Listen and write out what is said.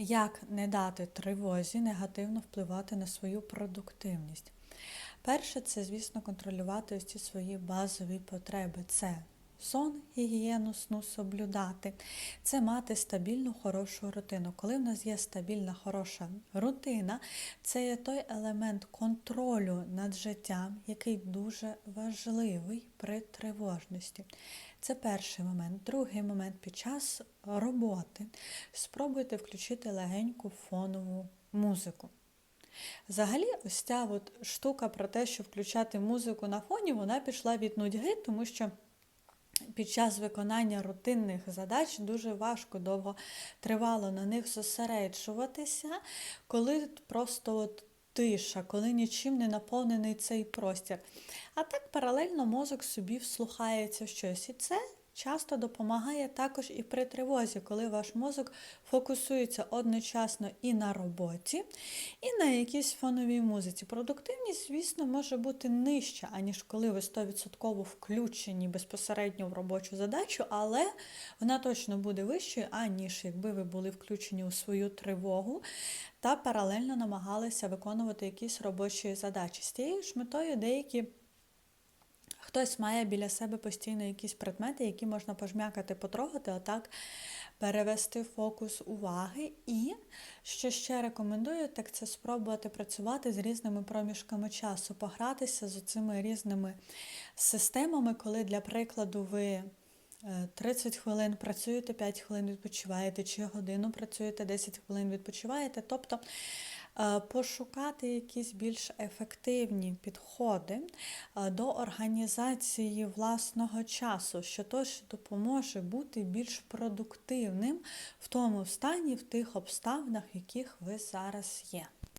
Як не дати тривозі негативно впливати на свою продуктивність? Перше, це, звісно, контролювати ось ці свої базові потреби. Це сон, гігієну сну соблюдати, це мати стабільну хорошу рутину. Коли в нас є стабільна хороша рутина, це є той елемент контролю над життям, який дуже важливий при тривожності. Це перший момент. Другий момент під час роботи спробуйте включити легеньку фонову музику. Взагалі, ось ця от штука про те, що включати музику на фоні, вона пішла від нудьги, тому що під час виконання рутинних задач дуже важко довго тривало на них зосереджуватися, коли просто от тиша, коли нічим не наповнений цей простір. А так паралельно мозок собі вслухається щось. І це часто допомагає також і при тривозі, коли ваш мозок фокусується одночасно і на роботі, і на якійсь фоновій музиці. Продуктивність, звісно, може бути нижча, аніж коли ви 100% включені безпосередньо в робочу задачу, але вона точно буде вищою, аніж якби ви були включені у свою тривогу та паралельно намагалися виконувати якісь робочі задачі. З тією ж метою деякі. Хтось має біля себе постійно якісь предмети, які можна пожмякати, потрогати, отак перевести фокус уваги. І що ще рекомендую, так це спробувати працювати з різними проміжками часу, погратися з цими різними системами, коли, для прикладу, ви 30 хвилин працюєте, 5 хвилин відпочиваєте, чи годину працюєте, 10 хвилин відпочиваєте. Тобто пошукати якісь більш ефективні підходи до організації власного часу, що теж допоможе бути більш продуктивним в тому стані, в тих обставинах, в яких ви зараз є.